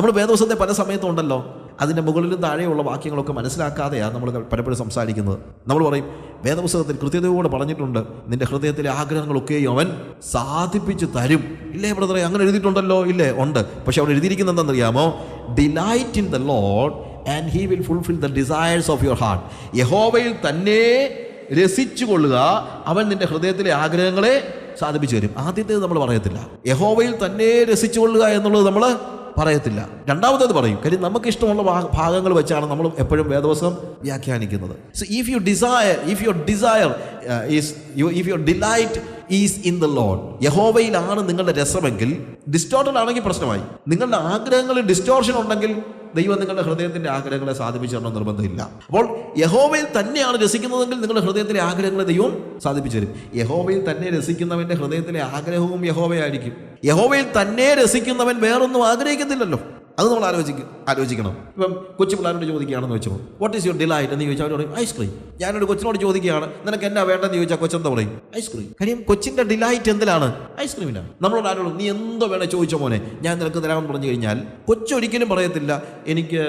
നമ്മൾ വേദവസത്തെ പല സമയത്തും ഉണ്ടല്ലോ. അതിന്റെ മുകളിലും താഴെയുള്ള വാക്യങ്ങളൊക്കെ മനസ്സിലാക്കാതെയാണ് നമ്മൾ പലപ്പോഴും സംസാരിക്കുന്നത്. നമ്മൾ പറയും വേദപുസ്തകത്തിൽ കൃത്യതയോടെ പറഞ്ഞിട്ടുണ്ട് നിന്റെ ഹൃദയത്തിലെ ആഗ്രഹങ്ങളൊക്കെയും അവൻ സാധിപ്പിച്ച് തരും. ഇല്ലേ ബ്രദറെ അങ്ങനെ എഴുതിയിട്ടുണ്ടല്ലോ? ഇല്ലേ? ഉണ്ട്. പക്ഷെ അവിടെ എഴുതിയിരിക്കുന്നത് എന്താണെന്നറിയാമോ? Delight in the Lord and he will fulfil the desires of your heart യഹോവയിൽ തന്നെ രസിച്ചു കൊള്ളുക അവൻ നിന്റെ ഹൃദയത്തിലെ ആഗ്രഹങ്ങളെ സാധിപ്പിച്ചു തരും. ആദ്യത്തേത് നമ്മൾ പറയത്തില്ല. യഹോവയിൽ തന്നെ രസിച്ചു കൊള്ളുക എന്നുള്ളത് നമ്മൾ പറയത്തില്ല. രണ്ടാമത്തേത് പറയും കാര്യം നമുക്ക് ഇഷ്ടമുള്ള ഭാഗങ്ങൾ വെച്ചാണ് നമ്മൾ എപ്പോഴും വേദവസം വ്യാഖ്യാനിക്കുന്നത്. So if you desire if your desire is you if your delight is in the Lord യഹോവയിലാണ് നിങ്ങളുടെ രസമെങ്കിൽ ഡിസ്റ്റോർട്ടഡ് ആണെങ്കിൽ പ്രശ്നമായി. നിങ്ങളുടെ ആഗ്രഹങ്ങളിൽ ഡിസ്റ്റോർഷൻ ഉണ്ടെങ്കിൽ ദൈവം നിങ്ങളുടെ ഹൃദയത്തിന്റെ ആഗ്രഹങ്ങളെ സാധിപ്പിച്ചു തരണം നിർബന്ധമില്ല. അപ്പോൾ യഹോവയിൽ തന്നെയാണ് രസിക്കുന്നതെങ്കിൽ നിങ്ങളുടെ ഹൃദയത്തിലെ ആഗ്രഹങ്ങളെ ദൈവം സാധിപ്പിച്ചു തരും യഹോവയിൽ തന്നെ രസിക്കുന്നവന്റെ ഹൃദയത്തിലെ ആഗ്രഹവും യഹോവയായിരിക്കും. യഹോവയിൽ തന്നെ രസിക്കുന്നവൻ വേറൊന്നും ആഗ്രഹിക്കത്തില്ലല്ലോ. അത് നമ്മൾ ആലോചിക്കും ആലോചിക്കണം. ഇപ്പം കൊച്ചു പിള്ളേരോട് ചോദിക്കുകയാണെന്ന് വെച്ചോ വാട്ട് ഈസ് യുവർ ഡിലൈറ്റ് എന്ന് ചോദിച്ചാൽ അവർ പറയും ഐസ്ക്രീം ഞാനൊരു കൊച്ചിനോട് ചോദിക്കുകയാണ് നിനക്ക് എന്നാ വേണ്ടെന്ന് ചോദിച്ചാൽ കൊച്ചെന്താ പറയും? ഐസ്ക്രീം കാര്യം കൊച്ചിന്റെ ഡിലൈറ്റ് എന്തിലാണ്? ഐസ്ക്രീമിലാണ് നമ്മളോട് ആരോടും നീ എന്തോ വേണേ ചോദിച്ചോ മോനെ ഞാൻ നിനക്ക് തരാമെന്ന് പറഞ്ഞു കഴിഞ്ഞാൽ കൊച്ചൊരിക്കലും പറയത്തില്ല. എനിക്ക്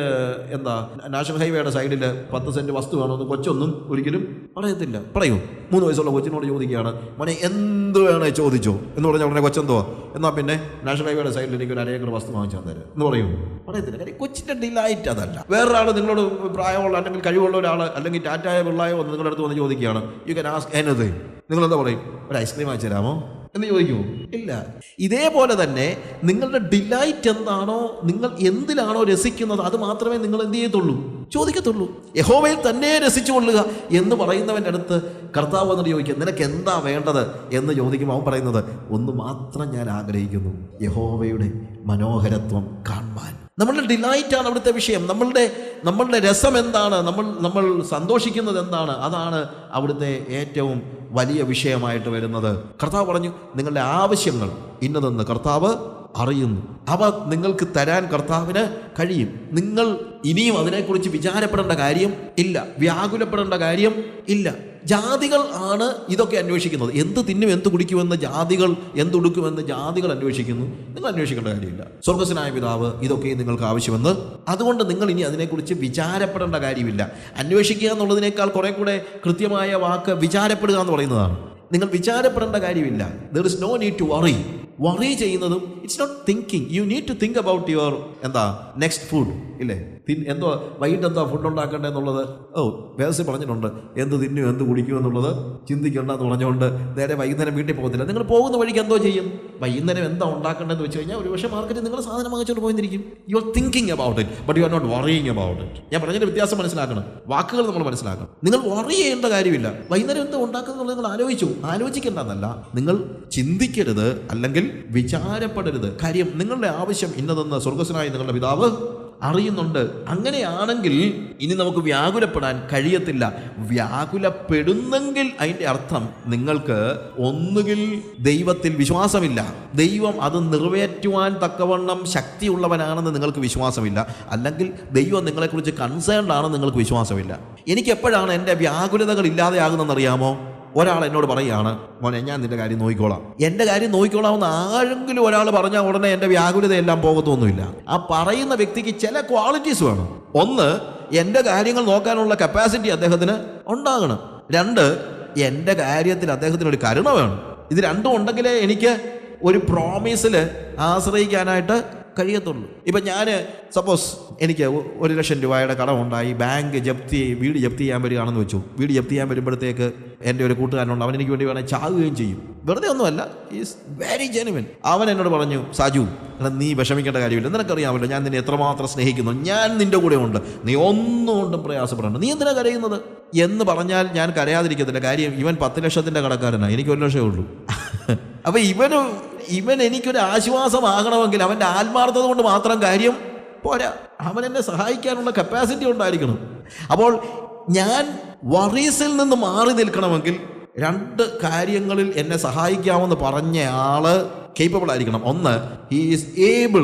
എന്താ നാഷണൽ ഹൈവേയുടെ സൈഡിൽ പത്ത് സെന്റ് വസ്തു വേണമെന്ന് കൊച്ചൊന്നും ഒരിക്കലും പറയത്തില്ല. പറയൂ. മൂന്ന് വയസ്സുള്ള കൊച്ചിനോട് ചോദിക്കുകയാണ് മോനെ എന്ത് വേണേ ചോദിച്ചോ? എന്ന് പറഞ്ഞാൽ ഉടനെ കൊച്ചെന്തോ എന്നാൽ പിന്നെ നാഷണൽ ഹൈവേയുടെ സൈഡിൽ എനിക്ക് ഒരു അരേക്കർ വസ്തു വാങ്ങിച്ചു തരാം. എന്ന് പറയും. പറയത്തില്ല കാര്യം കൊച്ചിന്റെ ഡിലൈറ്റ് അതല്ല. വേറൊരാൾ നിങ്ങളോട് പ്രായമുള്ള അല്ലെങ്കിൽ കഴിവുള്ള ഒരാൾ അല്ലെങ്കിൽ ടാറ്റായ പിള്ളായോ നിങ്ങളുടെ അടുത്ത് വന്ന് ചോദിക്കുകയാണ് യു കൻ ആസ്ക് എന്താ പറയും? ഒരു ഐസ്ക്രീം വാങ്ങിച്ചു തരാമോ? എന്ന് ചോദിക്കുമോ? ഇല്ല. ഇതേപോലെ തന്നെ നിങ്ങളുടെ ഡിലൈറ്റ് എന്താണോ നിങ്ങൾ എന്തിലാണോ രസിക്കുന്നത് അത് മാത്രമേ നിങ്ങൾ എന്ത് ചെയ്യത്തുള്ളൂ? ചോദിക്കത്തുള്ളൂ. യഹോവയിൽ തന്നെ രസിച്ചു കൊള്ളുക എന്ന് പറയുന്നവന്റെ അടുത്ത് കർത്താവ് വന്നിട്ട് ചോദിക്കുക നിനക്ക് എന്താ വേണ്ടത്? എന്ന് ചോദിക്കുമ്പോൾ അവൻ പറയുന്നത് ഒന്ന് മാത്രം ഞാൻ ആഗ്രഹിക്കുന്നു. യഹോവയുടെ മനോഹരത്വം കാണുവാൻ. നമ്മളുടെ ഡിലൈറ്റാണ് അവിടുത്തെ വിഷയം. നമ്മളുടെ നമ്മളുടെ രസം എന്താണ്? നമ്മൾ നമ്മൾ സന്തോഷിക്കുന്നത് എന്താണ്? അതാണ് അവിടുത്തെ ഏറ്റവും വലിയ വിഷയമായിട്ട് വരുന്നത്. കർത്താവ് പറഞ്ഞു നിങ്ങളുടെ ആവശ്യങ്ങൾ ഇന്നതെന്ന് കർത്താവ് അറിയുന്നു. അവ നിങ്ങൾക്ക് തരാൻ കർത്താവിന് കഴിയും. നിങ്ങൾ ഇനിയും അതിനെക്കുറിച്ച് വിചാരപ്പെടേണ്ട കാര്യം ഇല്ല. വ്യാകുലപ്പെടേണ്ട കാര്യം ഇല്ല. ജാതികൾ ആണ് ഇതൊക്കെ അന്വേഷിക്കുന്നത്. എന്ത് തിന്നും എന്ത് കുടിക്കുമെന്ന് ജാതികൾ എന്തുടുക്കുമെന്ന് ജാതികൾ അന്വേഷിക്കുന്നു. നിങ്ങൾ അന്വേഷിക്കേണ്ട കാര്യമില്ല. സ്വർഗസ്വനായ പിതാവ് ഇതൊക്കെ നിങ്ങൾക്ക് ആവശ്യമെന്ന്. അതുകൊണ്ട് നിങ്ങൾ ഇനി അതിനെക്കുറിച്ച് വിചാരപ്പെടേണ്ട കാര്യമില്ല. അന്വേഷിക്കുക എന്നുള്ളതിനേക്കാൾ കുറെ കൂടെ കൃത്യമായ വാക്ക് വിചാരപ്പെടുക എന്ന് പറയുന്നതാണ്. നിങ്ങൾ വിചാരപ്പെടേണ്ട കാര്യമില്ല. There is no need to worry worry ചെയ്യുന്നതും it's not thinking you need to think about your എന്താ? നെക്സ്റ്റ് ഫുഡ് ഇല്ലേ? തിൻ എന്തോ വൈകിട്ട് എന്താ ഫുഡ് ഉണ്ടാക്കേണ്ടത് എന്നുള്ളത്? ഓ വേദസ് പറഞ്ഞിട്ടുണ്ട്. എന്ത് തിന്നും എന്ത് കുടിക്കും എന്നുള്ളത് ചിന്തിക്കണ്ട എന്ന് പറഞ്ഞുകൊണ്ട് നേരെ വൈകുന്നേരം വീട്ടിൽ പോകത്തില്ല. നിങ്ങൾ പോകുന്ന വഴിക്ക് എന്തോ ചെയ്യും. വൈകുന്നേരം എന്താ ഉണ്ടാക്കേണ്ടതെന്ന് വെച്ച് കഴിഞ്ഞാൽ ഒരു പക്ഷേ മാർക്കറ്റിൽ നിങ്ങൾ സാധനം വാങ്ങിച്ചുകൊണ്ട് പോയിരിക്കും you are thinking about it but you are not worrying about it ഞാൻ പറഞ്ഞതിന്റെ വ്യത്യാസം മനസ്സിലാക്കണം. വാക്കുകൾ നമ്മൾ മനസ്സിലാക്കണം. നിങ്ങൾ വറി ചെയ്യേണ്ട കാര്യമില്ല. വൈകുന്നേരം എന്താ ഉണ്ടാക്കുന്നത് നിങ്ങൾ ആലോചിച്ചു. ആലോചിക്കേണ്ടതല്ല. നിങ്ങൾ ചിന്തിക്കരുത് അല്ലെങ്കിൽ വിചാരപ്പെടരുത്. കാര്യം നിങ്ങളുടെ ആവശ്യം ഇന്നതെന്ന് സ്വർഗസ്വനായ നിങ്ങളുടെ പിതാവ് അറിയുന്നുണ്ട്. അങ്ങനെയാണെങ്കിൽ ഇനി നമുക്ക് വ്യാകുലപ്പെടാൻ കഴിയത്തില്ല. വ്യാകുലപ്പെടുന്നെങ്കിൽ അതിന്റെ അർത്ഥം നിങ്ങൾക്ക് ഒന്നുകിൽ ദൈവത്തിൽ വിശ്വാസമില്ല. ദൈവം അത് നിറവേറ്റുവാൻ തക്കവണ്ണം ശക്തിയുള്ളവനാണെന്ന് നിങ്ങൾക്ക് വിശ്വാസമില്ല. അല്ലെങ്കിൽ ദൈവം നിങ്ങളെക്കുറിച്ച് കൺസേൺഡ് ആണെന്ന് നിങ്ങൾക്ക് വിശ്വാസമില്ല. എനിക്ക് എപ്പോഴാണ് എന്റെ വ്യാകുലതകൾ ഇല്ലാതെയാകുന്നതെന്നറിയാമോ? ഒരാൾ എന്നോട് പറയുകയാണ് മോനെ ഞാൻ നിന്റെ കാര്യം നോക്കിക്കോളാം. എന്റെ കാര്യം നോക്കിക്കോളാമെന്ന് ആരെങ്കിലും ഒരാൾ പറഞ്ഞാൽ ഉടനെ എന്റെ വ്യാകുലതയെല്ലാം പോകത്തൊന്നുമില്ല ആ പറയുന്ന വ്യക്തിക്ക് ചില ക്വാളിറ്റീസ് വേണം. ഒന്ന് എന്റെ കാര്യങ്ങൾ നോക്കാനുള്ള കപ്പാസിറ്റി അദ്ദേഹത്തിന് ഉണ്ടാകണം. രണ്ട് എന്റെ കാര്യത്തിൽ അദ്ദേഹത്തിന് ഒരു കരുണ വേണം. ഇത് രണ്ടും ഉണ്ടെങ്കിലേ എനിക്ക് ഒരു പ്രോമിസിൽ ആശ്രയിക്കാനായിട്ട് കഴിയത്തുള്ളൂ. ഇപ്പം ഞാൻ സപ്പോസ് എനിക്ക് ഒരു ലക്ഷം രൂപയുടെ കടമുണ്ടായി ബാങ്ക് ജപ്തി വീട് ജപ്തി ചെയ്യാൻ വരികയാണെന്ന് വെച്ചു. വീട് ജപ്തി ചെയ്യാൻ വരുമ്പോഴത്തേക്ക് എന്റെ ഒരു കൂട്ടുകാരനുണ്ട് അവൻ എനിക്ക് വേണ്ടി വേണമെങ്കിൽ ചാകുകയും ചെയ്യും. വെറുതെ ഒന്നുമല്ല ഈസ് വെരി ജെനുവിൻ അവൻ എന്നോട് പറഞ്ഞു സാജു നീ വിഷമിക്കേണ്ട കാര്യമില്ല. നിനക്കറിയാമല്ലോ ഞാൻ നിന്നെ എത്രമാത്രം സ്നേഹിക്കുന്നു. ഞാൻ നിന്റെ കൂടെ ഉണ്ട്. നീ ഒന്നും കൊണ്ടും പ്രയാസപ്പെടണ്ട. നീ എന്തിനാ കരയുന്നത്? എന്ന് പറഞ്ഞാൽ ഞാൻ കരയാതിരിക്കത്തില്ല. കാര്യം ഇവൻ പത്ത് ലക്ഷത്തിന്റെ കടക്കാരനാണ് എനിക്ക് ഒരു ലക്ഷമേ ഉള്ളൂ. അപ്പൊ ഇവന് ഇവൻ എനിക്കൊരു ആശ്വാസമാകണമെങ്കിൽ അവന്റെ ആത്മാർത്ഥത കൊണ്ട് മാത്രം കാര്യം പോരാ. അവൻ എന്നെ സഹായിക്കാനുള്ള കപ്പാസിറ്റി ഉണ്ടായിരിക്കണം. അപ്പോൾ ഞാൻ വറീസിൽ നിന്ന് മാറി നിൽക്കണമെങ്കിൽ രണ്ട് കാര്യങ്ങളിൽ എന്നെ സഹായിക്കാമെന്ന് പറഞ്ഞ ആൾ കേപ്പബിൾ ആയിരിക്കണം. ഒന്ന് he is able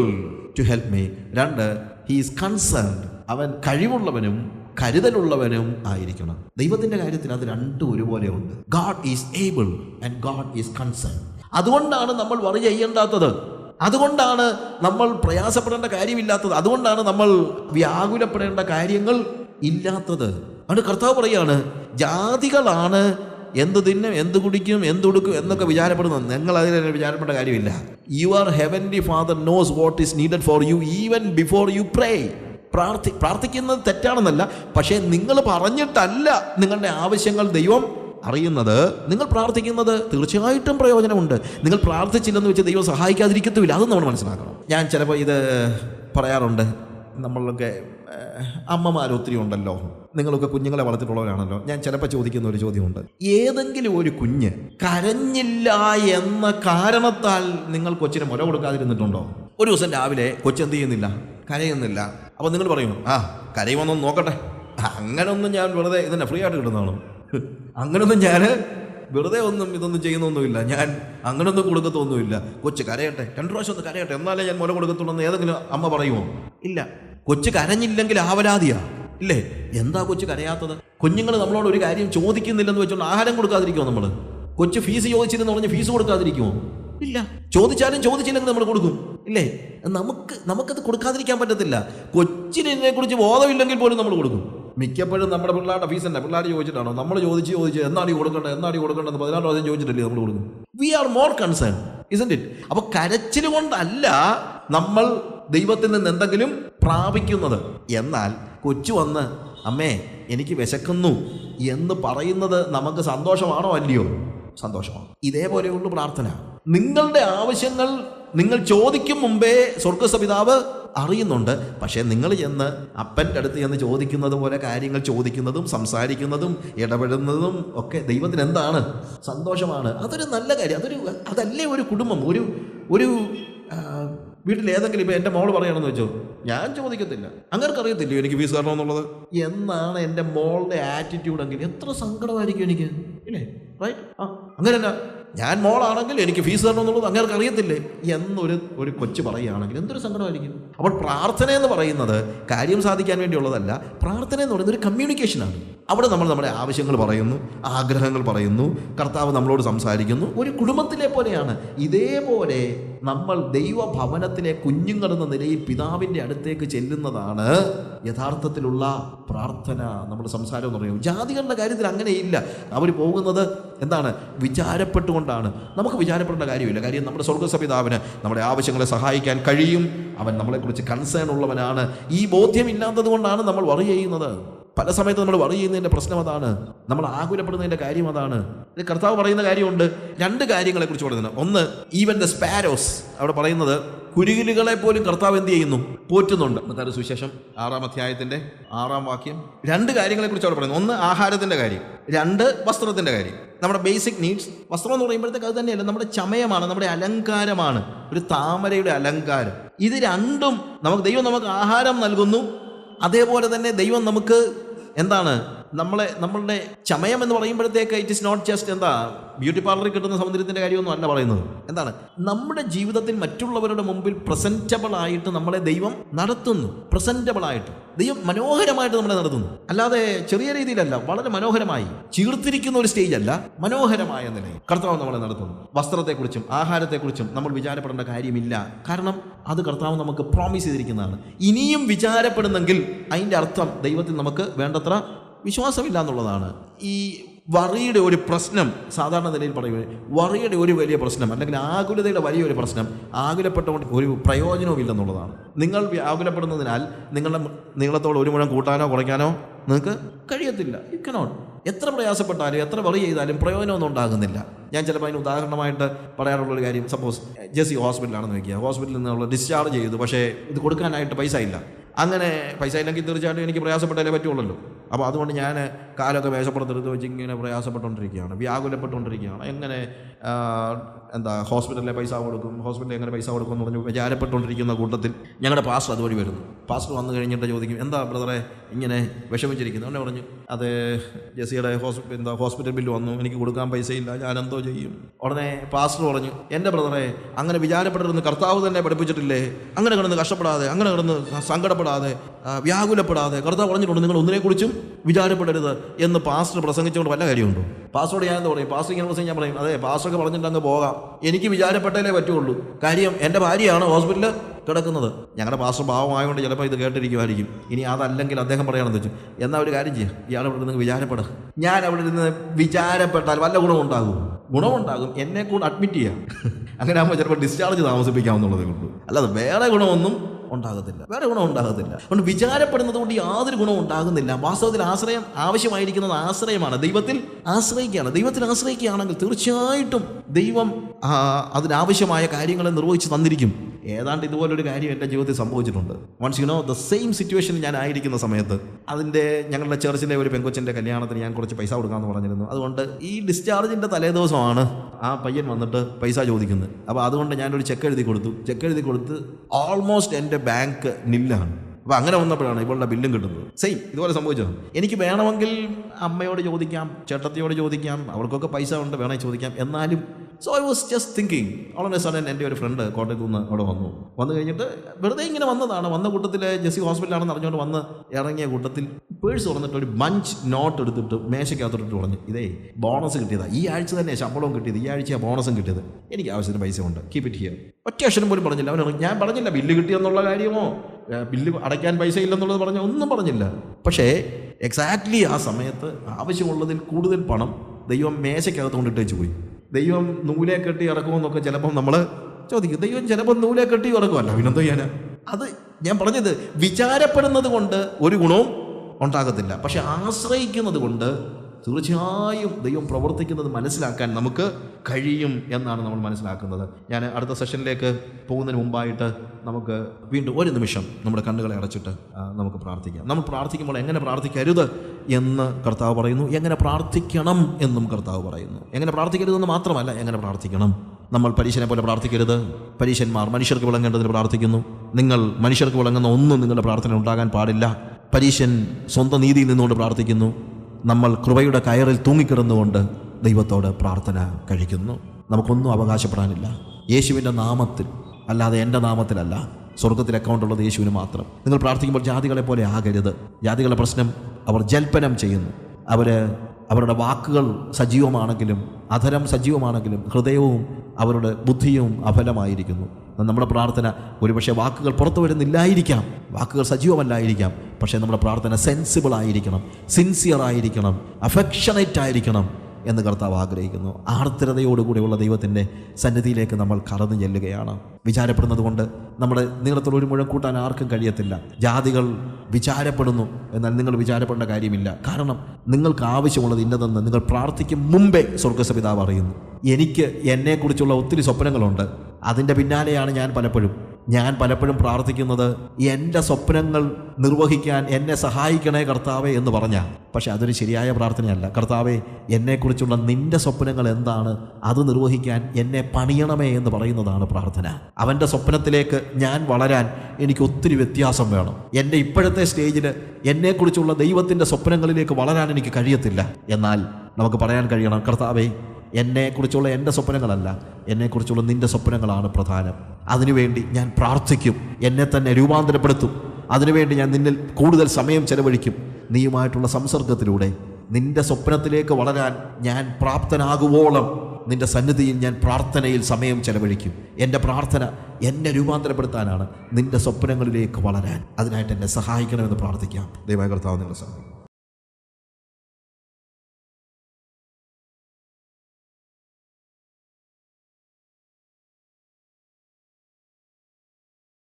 to help me രണ്ട് ഹീ ഈസ് കൺസേൺഡ് അവൻ കഴിവുള്ളവനും കരുതലുള്ളവനും ആയിരിക്കണം. ദൈവത്തിന്റെ കാര്യത്തിൽ അത് രണ്ടും ഒരുപോലെ ഉണ്ട്. God is able and God is concern അതുകൊണ്ടാണ് നമ്മൾ വറി ചെയ്യേണ്ടാത്തത്. അതുകൊണ്ടാണ് നമ്മൾ പ്രയാസപ്പെടേണ്ട കാര്യമില്ലാത്തത്. അതുകൊണ്ടാണ് നമ്മൾ വ്യാകുലപ്പെടേണ്ട കാര്യങ്ങൾ ഇല്ലാത്തത്. അതുകൊണ്ട് കർത്താവ് പറയാണ് ജാതികളാണ് എന്ത് തിന്നും എന്ത് കുടിക്കും എന്തുടുക്കും എന്നൊക്കെ വിചാരപ്പെടുന്നത്. നിങ്ങൾ അതിനെ വിചാരപ്പെട്ട കാര്യമില്ല. Your heavenly father knows what is needed for you even before you pray പ്രാർത്ഥി പ്രാർത്ഥിക്കുന്നത് തെറ്റാണെന്നല്ല പക്ഷേ നിങ്ങൾ പറഞ്ഞിട്ടല്ല നിങ്ങളുടെ ആവശ്യങ്ങൾ ദൈവം അറിയുന്നത് നിങ്ങൾ പ്രാർത്ഥിക്കുന്നത് തീർച്ചയായിട്ടും പ്രയോജനമുണ്ട്. നിങ്ങൾ പ്രാർത്ഥിച്ചില്ലെന്ന് വെച്ച് ദൈവം സഹായിക്കാതിരിക്കത്തുമില്ല. അതും നമ്മൾ മനസ്സിലാക്കണം. ഞാൻ ചിലപ്പോൾ ഇത് പറയാറുണ്ട്. നമ്മളൊക്കെ അമ്മമാരൊത്തിരി ഉണ്ടല്ലോ. നിങ്ങളൊക്കെ കുഞ്ഞുങ്ങളെ വളർത്തിയിട്ടുള്ളവരാണല്ലോ. ഞാൻ ചിലപ്പോൾ ചോദിക്കുന്ന ഒരു ചോദ്യമുണ്ട്. ഏതെങ്കിലും ഒരു കുഞ്ഞ് കരഞ്ഞില്ല എന്ന കാരണത്താൽ നിങ്ങൾ കൊച്ചിന് മുല കൊടുക്കാതിരുന്നിട്ടുണ്ടോ? ഒരു ദിവസം രാവിലെ കൊച്ചെന്ത് ചെയ്യുന്നില്ല? കരയുന്നില്ല. അപ്പോൾ നിങ്ങൾ പറയും ആ കരയുമെന്നൊന്ന് നോക്കട്ടെ. അങ്ങനൊന്നും ഞാൻ വെറുതെ ഇതന്നെ ഫ്രീ ആയിട്ട് കിട്ടുന്നതാണോ. അങ്ങനൊന്നും ഞാൻ വെറുതെ ഒന്നും ഇതൊന്നും ചെയ്യുന്നൊന്നുമില്ല. ഞാൻ അങ്ങനൊന്നും കൊടുക്കത്തൊന്നുമില്ല. കൊച്ചു കരയട്ടെ. രണ്ടു പ്രാവശ്യം ഒന്ന് കരയട്ടെ. എന്നാലേ ഞാൻ മുല കൊടുക്കത്തുള്ളൂ എന്ന് ഏതെങ്കിലും അമ്മ പറയുമോ ഇല്ല. കൊച്ചു കരഞ്ഞില്ലെങ്കിൽ ആവലാതിയാ. ഇല്ലേ? എന്താ കൊച്ചു കരയാത്തത്? കുഞ്ഞുങ്ങൾ നമ്മളോട് ഒരു കാര്യം ചോദിക്കുന്നില്ലെന്ന് വെച്ചുകൊണ്ട് ആഹാരം കൊടുക്കാതിരിക്കുമോ നമ്മൾ കൊച്ചു ഫീസ് ചോദിച്ചില്ലെന്ന് പറഞ്ഞ് ഫീസ് കൊടുക്കാതിരിക്കുമോ ഇല്ല. ചോദിച്ചാലും ചോദിച്ചില്ലെങ്കിൽ നമ്മൾ കൊടുക്കും. ഇല്ലേ? നമുക്ക് നമുക്കത് കൊടുക്കാതിരിക്കാൻ പറ്റത്തില്ല. കൊച്ചിനെ കുറിച്ച് ബോധമില്ലെങ്കിൽ പോലും നമ്മൾ കൊടുക്കും. മിക്കപ്പോഴും നമ്മുടെ പിള്ളേരുടെ ഫീസ് തന്നെ. പിള്ളേർ ചോദിച്ചിട്ടാണോ? നമ്മൾ ചോദിച്ച് ചോദിച്ച് എന്നാണ് ഈ കൊടുക്കേണ്ടത് എന്നാണ് ഈ കൊടുക്കേണ്ടത് പതിനാറ് പ്രാവശ്യം ചോദിച്ചിട്ടില്ലേ നമ്മൾ കൊടുക്കും? We are more concern isn't it അപ്പൊ കരച്ചിൽ കൊണ്ടല്ല നമ്മൾ ദൈവത്തിൽ നിന്ന് എന്തെങ്കിലും പ്രാപിക്കുന്നത്. എന്നാൽ കൊച്ചു വന്ന് അമ്മേ എനിക്ക് വിശക്കുന്നു. എന്ന് പറയുന്നത് നമുക്ക് സന്തോഷമാണോ അല്ലയോ? സന്തോഷമാണ്. ഇതേപോലെയുള്ള പ്രാർത്ഥന. നിങ്ങളുടെ ആവശ്യങ്ങൾ നിങ്ങൾ ചോദിക്കും മുമ്പേ സ്വർഗസപിതാവ് അറിയുന്നുണ്ട്. പക്ഷേ നിങ്ങൾ ചെന്ന് അപ്പന്റെ അടുത്ത് ചെന്ന് ചോദിക്കുന്നത് പോലെ കാര്യങ്ങൾ ചോദിക്കുന്നതും സംസാരിക്കുന്നതും ഇടപെടുന്നതും ഒക്കെ ദൈവത്തിന് എന്താണ്? സന്തോഷമാണ്. അതൊരു നല്ല കാര്യം. അതൊരു അതല്ലേ ഒരു കുടുംബം? ഒരു ഒരു വീട്ടിൽ ഏതെങ്കിലും ഇപ്പം എന്റെ മോൾ പറയണമെന്ന് വെച്ചോ. ഞാൻ ചോദിക്കത്തില്ല. അങ്ങനെ അറിയത്തില്ലയോ എനിക്ക് ഫീസ് തരണമെന്നുള്ളത് എന്നാണ് എന്റെ മോളുടെ ആറ്റിറ്റ്യൂഡ് എങ്കിൽ എത്ര സങ്കടമായിരിക്കും എനിക്ക്? ഇല്ലേ? റൈറ്റ് ആ അങ്ങനെ തന്നെ ഞാൻ മോളാണെങ്കിൽ എനിക്ക് ഫീസ് തരണം എന്നുള്ളത് അങ്ങനെ അറിയത്തില്ലേ? എന്നൊരു ഒരു കൊച്ചു പറയുകയാണെങ്കിൽ എന്തൊരു സങ്കടമായിരിക്കും? അപ്പോൾ പ്രാർത്ഥന എന്ന് പറയുന്നത് കാര്യം സാധിക്കാൻ വേണ്ടിയുള്ളതല്ല പ്രാർത്ഥന എന്ന് പറയുന്നത് ഒരു കമ്മ്യൂണിക്കേഷനാണ് അവിടെ നമ്മൾ നമ്മുടെ ആവശ്യങ്ങൾ പറയുന്നു ആഗ്രഹങ്ങൾ പറയുന്നു കർത്താവ് നമ്മളോട് സംസാരിക്കുന്നു. ഒരു കുടുംബത്തിലെ പോലെയാണ്. ഇതേപോലെ നമ്മൾ ദൈവഭവനത്തിലെ കുഞ്ഞുങ്ങളെന്ന നിലയിൽ പിതാവിന്റെ അടുത്തേക്ക് ചെല്ലുന്നതാണ് യഥാർത്ഥത്തിലുള്ള പ്രാർത്ഥന. നമ്മുടെ സംസാരം എന്ന് പറയുന്നത് ജാതികളുടെ കാര്യത്തിൽ അങ്ങനെയില്ല. അവർ പോകുന്നത് എന്താണ്? വിചാരപ്പെട്ടുകൊണ്ടാണ്. നമുക്ക് വിചാരപ്പെടേണ്ട കാര്യമില്ല. കാര്യം നമ്മുടെ സ്വർഗസപിതാവിന് നമ്മുടെ ആവശ്യങ്ങളെ സഹായിക്കാൻ കഴിയും. അവൻ നമ്മളെക്കുറിച്ച് കൺസേൺ ഉള്ളവനാണ്. ഈ ബോധ്യമില്ലാത്തത് കൊണ്ടാണ് നമ്മൾ വറി ചെയ്യുന്നത്. പല സമയത്ത് നമ്മൾ വറി ചെയ്യുന്നതിന്റെ പ്രശ്നം അതാണ്. നമ്മൾ ആകുലപ്പെടുന്നതിന്റെ കാര്യം അതാണ്. ഇത് കർത്താവ് പറയുന്ന കാര്യമുണ്ട്. രണ്ട് കാര്യങ്ങളെക്കുറിച്ച് പറയുന്നത് ഒന്ന് ഈവൻ ദ സ്പാരോസ് അവിടെ പറയുന്നത് കുരുകിലുകളെ പോലും കർത്താവ് എന്ത് ചെയ്യുന്നു? പോറ്റുന്നുണ്ട്. മത്തായി സുവിശേഷം ആറാം അധ്യായത്തിന്റെ ആറാം വാക്യം. രണ്ട് കാര്യങ്ങളെക്കുറിച്ച് അവിടെ പറയുന്നത് ഒന്ന് ആഹാരത്തിന്റെ കാര്യം. രണ്ട് വസ്ത്രത്തിന്റെ കാര്യം. നമ്മുടെ ബേസിക് നീഡ്സ് വസ്ത്രം എന്ന് പറയുമ്പോഴത്തേക്ക് അത് തന്നെയല്ല. നമ്മുടെ ചമയമാണ് നമ്മുടെ അലങ്കാരമാണ്. ഒരു താമരയുടെ അലങ്കാരം. ഇത് രണ്ടും നമുക്ക് ദൈവം നമുക്ക് ആഹാരം നൽകുന്നു. അതേപോലെ തന്നെ ദൈവം നമുക്ക് എന്താണ് നമ്മളെ നമ്മളുടെ ചമയം എന്ന് പറയുമ്പോഴത്തേക്ക് ഇറ്റ് ഇസ് നോട്ട് ജസ്റ്റ് എന്താ ബ്യൂട്ടി പാർലറിൽ കിട്ടുന്ന സൗന്ദര്യത്തിന്റെ കാര്യമൊന്നും അല്ല പറയുന്നത്. എന്താണ്? നമ്മുടെ ജീവിതത്തിൽ മറ്റുള്ളവരുടെ മുമ്പിൽ പ്രസന്റബിൾ ആയിട്ട് നമ്മളെ ദൈവം നടത്തുന്നു. പ്രസന്റബിൾ ആയിട്ട്. ദൈവം മനോഹരമായിട്ട് നമ്മളെ നടത്തുന്നു. അല്ലാതെ ചെറിയ രീതിയിലല്ല വളരെ മനോഹരമായി. ചീർത്തിരിക്കുന്ന ഒരു സ്റ്റേജ് അല്ല മനോഹരമായ നിലയിൽ കർത്താവ് നമ്മളെ നടത്തുന്നു. വസ്ത്രത്തെക്കുറിച്ചും ആഹാരത്തെക്കുറിച്ചും നമ്മൾ വിചാരപ്പെടേണ്ട കാര്യമില്ല. കാരണം അത് കർത്താവ് നമുക്ക് പ്രോമിസ് ചെയ്തിരിക്കുന്നതാണ്. ഇനിയും വിചാരപ്പെടുന്നെങ്കിൽ അതിന്റെ അർത്ഥം ദൈവത്തിൽ നമുക്ക് വേണ്ടത്ര വിശ്വാസമില്ല എന്നുള്ളതാണ് ഈ വറിയുടെ ഒരു പ്രശ്നം സാധാരണ നിലയിൽ പറയുന്നത് വറിയുടെ ഒരു വലിയ പ്രശ്നം അല്ലെങ്കിൽ ആകുലതയുടെ വലിയൊരു പ്രശ്നം ആകുലപ്പെട്ടുകൊണ്ട് ഒരു പ്രയോജനവും ഇല്ലെന്നുള്ളതാണ്. നിങ്ങൾ ആകുലപ്പെടുന്നതിനാൽ നിങ്ങളുടെ നീളത്തോട് ഒരു മുഴം കൂട്ടാനോ കുറയ്ക്കാനോ നിങ്ങൾക്ക് കഴിയത്തില്ല. യു എത്ര പ്രയാസപ്പെട്ടാലും എത്ര വറി ചെയ്താലും പ്രയോജനമൊന്നും ഉണ്ടാകുന്നില്ല. ഞാൻ ചിലപ്പോൾ അതിന് ഉദാഹരണമായിട്ട് പറയാറുള്ളൊരു കാര്യം സപ്പോസ് ജെസി ഹോസ്പിറ്റലാണെന്ന് വെക്കുക. ഹോസ്പിറ്റലിൽ നിന്നുള്ള ഡിസ്ചാർജ് ചെയ്തു പക്ഷേ ഇത് കൊടുക്കാനായിട്ട് പൈസ ഇല്ല. അങ്ങനെ പൈസ ഇല്ലെങ്കിൽ തീർച്ചയായിട്ടും എനിക്ക് പ്രയാസപ്പെട്ടാലേ പറ്റുള്ളൂ. അപ്പോൾ അതുകൊണ്ട് ഞാൻ കാലൊക്കെ മേശപ്പുറത്തെടുത്ത് വെച്ച് ഇങ്ങനെ പ്രയാസപ്പെട്ടുകൊണ്ടിരിക്കുകയാണ് വ്യാകുലപ്പെട്ടുകൊണ്ടിരിക്കുകയാണ്. എങ്ങനെ എന്താ ഹോസ്പിറ്റലിലെ പൈസ കൊടുക്കും ഹോസ്പിറ്റലിൽ എങ്ങനെ പൈസ കൊടുക്കും എന്ന് പറഞ്ഞ് വിചാരപ്പെട്ടുകൊണ്ടിരിക്കുന്ന കൂട്ടത്തിൽ ഞങ്ങളുടെ പാസ്റ്റർ അതുവഴി വരുന്നു. പാസ്റ്റർ വന്നു കഴിഞ്ഞിട്ട് ചോദിക്കും എന്താ ബ്രദറെ ഇങ്ങനെ വിഷമിച്ചിരിക്കുന്നു? അവനെ പറഞ്ഞു അത് ജെസിയുടെ ഹോസ്പിറ്റൽ എന്താ ഹോസ്പിറ്റൽ ബില്ല് വന്നു എനിക്ക് കൊടുക്കാൻ പൈസയില്ല ഞാൻ എന്തോ ചെയ്യും. ഉടനെ പാസ്റ്റർ പറഞ്ഞു എന്റെ ബ്രദറെ അങ്ങനെ വിചാരപ്പെടരുന്ന് കർത്താവ് തന്നെ പഠിപ്പിച്ചിട്ടില്ലേ? അങ്ങനെ കിടന്ന് കഷ്ടപ്പെടാതെ അങ്ങനെ കിടന്ന് സങ്കടപ്പെടാതെ വ്യാകുലപ്പെടാതെ കർത്താവ് പറഞ്ഞിട്ടുണ്ട് നിങ്ങൾ ഒന്നിനെക്കുറിച്ചും വിചാരപ്പെടരുത്. എന്ന് പാസ്റ്റർ പ്രസംഗിച്ചുകൊണ്ട് വല്ല കാര്യമുണ്ടോ? പാസ്വേഡ് ഞാൻ എന്താ പറയും? പാസ്റ്റർ ഇങ്ങനെ പ്രസംഗം ഞാൻ പറയും അതെ പാസ്റ്റർക്ക് പറഞ്ഞിട്ട് അങ്ങ് പോകാം. എനിക്ക് വിചാരപ്പെട്ടല്ലേ പറ്റുള്ളൂ. കാര്യം എന്റെ ഭാര്യയാണ് ഹോസ്പിറ്റലിൽ കിടക്കുന്നത്. ഞങ്ങളുടെ പാസ്റ്റർ ഭാവമായതുകൊണ്ട് ചിലപ്പോൾ ഇത് കേട്ടിരിക്കുമായിരിക്കും. ഇനി അതല്ലെങ്കിൽ അദ്ദേഹം പറയണമെന്ന് വെച്ചു. എന്നാൽ ഒരു കാര്യം ചെയ്യാം. ഇയാൾ അവിടെ നിന്ന് വിചാരപ്പെടുക ഞാൻ അവിടെ നിന്ന് വിചാരപ്പെട്ടാൽ വല്ല ഗുണമുണ്ടാകും ഗുണമുണ്ടാകും എന്നെ കൂടെ അഡ്മിറ്റ് ചെയ്യാം. അങ്ങനെ ആകുമ്പോൾ ചിലപ്പോൾ ഡിസ്ചാർജ് താമസിപ്പിക്കാമെന്നുള്ളതേ ഉള്ളൂ. അല്ലാതെ വേറെ ഗുണമൊന്നും ഉണ്ടാകത്തില്ല. വേറെ ഗുണം ഉണ്ടാകത്തില്ല. അതുകൊണ്ട് വിചാരപ്പെടുന്നത് കൊണ്ട് യാതൊരു ഗുണവും ഉണ്ടാകുന്നില്ല. വാസ്തവത്തിൽ ആശ്രയം ആവശ്യമായിരിക്കുന്നത് ആശ്രയമാണ്. ദൈവത്തിൽ ആശ്രയിക്കുകയാണ്. ദൈവത്തിൽ ആശ്രയിക്കുകയാണെങ്കിൽ തീർച്ചയായിട്ടും ദൈവം അതിനാവശ്യമായ കാര്യങ്ങളെ നിർവഹിച്ച് തന്നിരിക്കും. ഏതാണ്ട് ഇതുപോലൊരു കാര്യം എന്റെ ജീവിതത്തിൽ സംഭവിച്ചിട്ടുണ്ട്. Once you know the same സിറ്റുവേഷനിൽ ഞാൻ ആയിരിക്കുന്ന സമയത്ത് അതിന്റെ ഞങ്ങളുടെ ചർച്ചിലെ ഒരു പെങ്കൊച്ചിന്റെ കല്യാണത്തിന് ഞാൻ കുറച്ച് പൈസ കൊടുക്കാമെന്ന് പറഞ്ഞിരുന്നു. അതുകൊണ്ട് ഈ ഡിസ്ചാർജിന്റെ തലേദിവസമാണ് ആ പയ്യൻ വന്നിട്ട് പൈസ ചോദിക്കുന്നത്. അപ്പോൾ അതുകൊണ്ട് ഞാനൊരു ചെക്ക് എഴുതി കൊടുത്തു. ചെക്ക് എഴുതി കൊടുത്ത് ഓൾമോസ്റ്റ് എന്റെ ബാങ്ക് നില്ലാണ് അപ്പോൾ അങ്ങനെ വന്നപ്പോഴാണ് ഇവളുടെ ബില്ലും കിട്ടുന്നത്. സെയിം ഇതുപോലെ സംഭവിച്ചത് എനിക്ക് വേണമെങ്കിൽ അമ്മയോട് ചോദിക്കാം ചേട്ടത്തിയോട് ചോദിക്കാം അവർക്കൊക്കെ പൈസ ഉണ്ട് വേണമെങ്കിൽ ചോദിക്കാം. എന്നാലും so I was just thinking all of a sudden എന്റെ ഒരു ഫ്രണ്ട് കോട്ടയത്ത് നിന്ന് അവിടെ വന്നു. വന്നു കഴിഞ്ഞിട്ട് വെറുതെ ഇങ്ങനെ വന്നതാണ്. വന്ന കൂട്ടത്തിൽ ജെസ്സി ഹോസ്പിറ്റലാണെന്ന് അറിഞ്ഞുകൊണ്ട് വന്ന് ഇറങ്ങിയ കൂട്ടത്തിൽ പേഴ്സ് തുറന്നിട്ട് ഒരു ബഞ്ച് നോട്ട് എടുത്തിട്ട് മേശയ്ക്കകത്തോട്ട് പറഞ്ഞു ഇതേ ബോണസ് കിട്ടിയതാണ് ഈ ആഴ്ച തന്നെ ശമ്പളവും കിട്ടിയത്. ഈ ആഴ്ച ബോണസും കിട്ടിയത്. എനിക്ക് ആവശ്യത്തിന് പൈസ ഉണ്ട്. കീപ് ഇറ്റ് ഹിയർ ഒറ്റ അക്ഷരം പോലും പറഞ്ഞില്ല. അവൻ ഞാൻ പറഞ്ഞില്ല ബില്ല് കിട്ടിയെന്നുള്ള കാര്യമോ? ബില്ല് അടയ്ക്കാൻ പൈസ ഇല്ലെന്നുള്ളത് പറഞ്ഞ ഒന്നും പറഞ്ഞില്ല. പക്ഷേ എക്സാക്ട്ലി ആ സമയത്ത് ആവശ്യമുള്ളതിൽ കൂടുതൽ പണം ദൈവം മേശയ്ക്കകത്ത് കൊണ്ടിട്ടേച്ച് പോയി. ദൈവം നൂലെ കെട്ടി ഇറക്കുമെന്നൊക്കെ ചിലപ്പം നമ്മൾ ചോദിക്കും. ദൈവം ചിലപ്പം നൂലെ കെട്ടി ഇറക്കുമല്ല. പിന്നെന്തോ ചെയ്യാൻ അത് ഞാൻ പറഞ്ഞത് വിചാരപ്പെടുന്നത് കൊണ്ട് ഒരു ഗുണവും ഉണ്ടാകത്തില്ല. പക്ഷെ ആശ്രയിക്കുന്നത് കൊണ്ട് തീർച്ചയായും ദൈവം പ്രവർത്തിക്കുന്നത് മനസ്സിലാക്കാൻ നമുക്ക് കഴിയും എന്നാണ് നമ്മൾ മനസ്സിലാക്കുന്നത്. ഞാൻ അടുത്ത സെഷനിലേക്ക് പോകുന്നതിന് മുമ്പായിട്ട് നമുക്ക് വീണ്ടും ഒരു നിമിഷം നമ്മുടെ കണ്ണുകളെ അടച്ചിട്ട് നമുക്ക് പ്രാർത്ഥിക്കാം. നമ്മൾ പ്രാർത്ഥിക്കുമ്പോൾ എങ്ങനെ പ്രാർത്ഥിക്കരുത്? എന്ന് കർത്താവ് പറയുന്നു. എങ്ങനെ പ്രാർത്ഥിക്കണം എന്നും കർത്താവ് പറയുന്നു. എങ്ങനെ പ്രാർത്ഥിക്കരുതെന്ന് മാത്രമല്ല എങ്ങനെ പ്രാർത്ഥിക്കണം? നമ്മൾ പരീശനെ പോലെ പ്രാർത്ഥിക്കരുത്. പരീശന്മാർ മനുഷ്യർക്ക് വിളങ്ങേണ്ടതിന് പ്രാർത്ഥിക്കുന്നു. നിങ്ങൾ മനുഷ്യർക്ക് വിളങ്ങുന്ന ഒന്നും നിങ്ങളുടെ പ്രാർത്ഥന ഉണ്ടാകാൻ പാടില്ല. പരീശൻ സ്വന്തം നീതിയിൽ നിന്നുകൊണ്ട് പ്രാർത്ഥിക്കുന്നു. നമ്മൾ കൃപയുടെ കയറിൽ തൂങ്ങിക്കിടന്നുകൊണ്ട് ദൈവത്തോട് പ്രാർത്ഥന കഴിക്കുന്നു. നമുക്കൊന്നും അവകാശപ്പെടാനില്ല. യേശുവിന്റെ നാമത്തിൽ അല്ലാതെ എന്റെ നാമത്തിലല്ല സ്വർഗത്തിൽ അക്കൗണ്ട് ഉള്ളത് യേശുവിന് മാത്രം. നിങ്ങൾ പ്രാർത്ഥിക്കുമ്പോൾ ജാതികളെ പോലെ ആകരുത്. ജാതികളുടെ പ്രശ്നം അവർ ജൽപ്പനം ചെയ്യുന്നു. അവർ അവരുടെ വാക്കുകൾ സജീവമാണെങ്കിലും അധരം സജീവമാണെങ്കിലും ഹൃദയവും അവരുടെ ബുദ്ധിയും അഫലമായിരിക്കുന്നു. നമ്മുടെ പ്രാർത്ഥന ഒരുപക്ഷെ വാക്കുകൾ പുറത്തു വരുന്നില്ലായിരിക്കാം. വാക്കുകൾ സജീവമല്ലായിരിക്കാം. പക്ഷേ നമ്മുടെ പ്രാർത്ഥന സെൻസിബിൾ ആയിരിക്കണം സിൻസിയർ ആയിരിക്കണം അഫെക്ഷനേറ്റ് ആയിരിക്കണം. എന്ന് കർത്താവ് ആഗ്രഹിക്കുന്നു. ആർദ്രതയോടുകൂടിയുള്ള ദൈവത്തിന്റെ സന്നിധിയിലേക്ക് നമ്മൾ കടന്നു ചെല്ലുകയാണ്. വിചാരപ്പെടുന്നത് കൊണ്ട് നമ്മുടെ നീളത്തിൽ ഒരു മുഴം കൂട്ടാൻ ആർക്കും കഴിയത്തില്ല. ജാതികൾ വിചാരപ്പെടുന്നു എന്നാൽ നിങ്ങൾ വിചാരപ്പെടേണ്ട കാര്യമില്ല. കാരണം നിങ്ങൾക്ക് ആവശ്യമുള്ളത് ഇന്നതെന്ന് നിങ്ങൾ പ്രാർത്ഥിക്കും മുമ്പേ സ്വർഗസപിതാവ് അറിയുന്നു. എനിക്ക് എന്നെക്കുറിച്ചുള്ള ഒത്തിരി സ്വപ്നങ്ങളുണ്ട്. അതിന്റെ പിന്നാലെയാണ് ഞാൻ പലപ്പോഴും ഞാൻ പലപ്പോഴും പ്രാർത്ഥിക്കുന്നത് എന്റെ സ്വപ്നങ്ങൾ നിർവഹിക്കാൻ എന്നെ സഹായിക്കണേ കർത്താവേ എന്ന് പറഞ്ഞാൽ പക്ഷെ അതൊരു ശരിയായ പ്രാർത്ഥനയല്ല. കർത്താവേ എന്നെക്കുറിച്ചുള്ള നിന്റെ സ്വപ്നങ്ങൾ എന്താണ്? അത് നിർവഹിക്കാൻ എന്നെ പണിയണമേ എന്ന് പറയുന്നതാണ് പ്രാർത്ഥന. അവന്റെ സ്വപ്നത്തിലേക്ക് ഞാൻ വളരാൻ എനിക്ക് ഒത്തിരി വ്യത്യാസം വേണം. എന്റെ ഇപ്പോഴത്തെ സ്റ്റേജിൽ എന്നെക്കുറിച്ചുള്ള ദൈവത്തിന്റെ സ്വപ്നങ്ങളിലേക്ക് വളരാൻ എനിക്ക് കഴിയത്തില്ല. എന്നാൽ നമുക്ക് പറയാൻ കഴിയണം കർത്താവേ എന്നെക്കുറിച്ചുള്ള എന്റെ സ്വപ്നങ്ങളല്ല എന്നെക്കുറിച്ചുള്ള നിന്റെ സ്വപ്നങ്ങളാണ് പ്രധാനം. അതിനുവേണ്ടി ഞാൻ പ്രാർത്ഥിക്കും എന്നെ തന്നെ രൂപാന്തരപ്പെടുത്തും. അതിനുവേണ്ടി ഞാൻ നിന്നിൽ കൂടുതൽ സമയം ചെലവഴിക്കും. നീയുമായിട്ടുള്ള സംസർഗത്തിലൂടെ നിന്റെ സ്വപ്നത്തിലേക്ക് വളരാൻ ഞാൻ പ്രാപ്തനാകുവോളം നിന്റെ സന്നിധിയിൽ ഞാൻ പ്രാർത്ഥനയിൽ സമയം ചെലവഴിക്കും. എന്റെ പ്രാർത്ഥന എന്നെ രൂപാന്തരപ്പെടുത്താനാണ് നിന്റെ സ്വപ്നങ്ങളിലേക്ക് വളരാൻ. അതിനായിട്ട് എന്നെ സഹായിക്കണമെന്ന് പ്രാർത്ഥിക്കാം. ദൈവകർത്താവ് കർത്താവ് നിങ്ങളുടെ സഹായിക്കും.